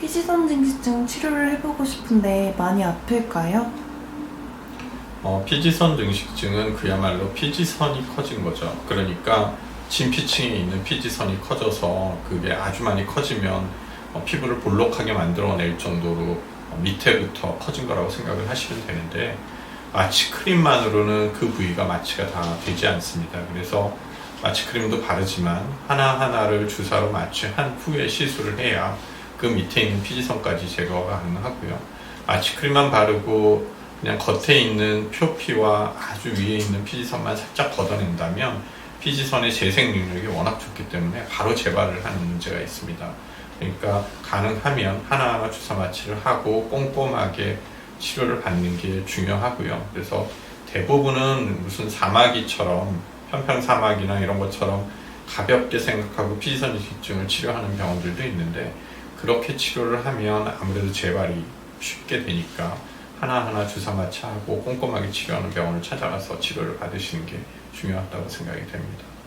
피지선증식증 치료를 해보고 싶은데 많이 아플까요? 어, 피지선 증식증은 그야말로 피지선이 커진 거죠. 그러니까 진피층에 있는 피지선이 커져서 그게 아주 많이 커지면 어, 피부를 볼록하게 만들어낼 정도로 어, 밑에부터 커진 거라고 생각을 하시면 되는데 마취 크림만으로는 그 부위가 마취가 다 되지 않습니다. 그래서 마취 크림도 바르지만 하나하나를 주사로 마취한 후에 시술을 해야 그 밑에 있는 피지선까지 제거가 가능하고요. 마취 크림만 바르고 그냥 겉에 있는 표피와 아주 위에 있는 피지선만 살짝 걷어낸다면 피지선의 재생 능력이 워낙 좋기 때문에 바로 재발을 하는 문제가 있습니다. 그러니까 가능하면 하나하나 주사 마취를 하고 꼼꼼하게 치료를 받는 게 중요하고요. 그래서 대부분은 무슨 사마귀처럼 편편 사마귀나 이런 것처럼 가볍게 생각하고 피지선 이식증을 치료하는 병원들도 있는데 그렇게 치료를 하면 아무래도 재발이 쉽게 되니까 하나하나 주사 마취하고 꼼꼼하게 치료하는 병원을 찾아가서 치료를 받으시는 게 중요하다고 생각이 됩니다.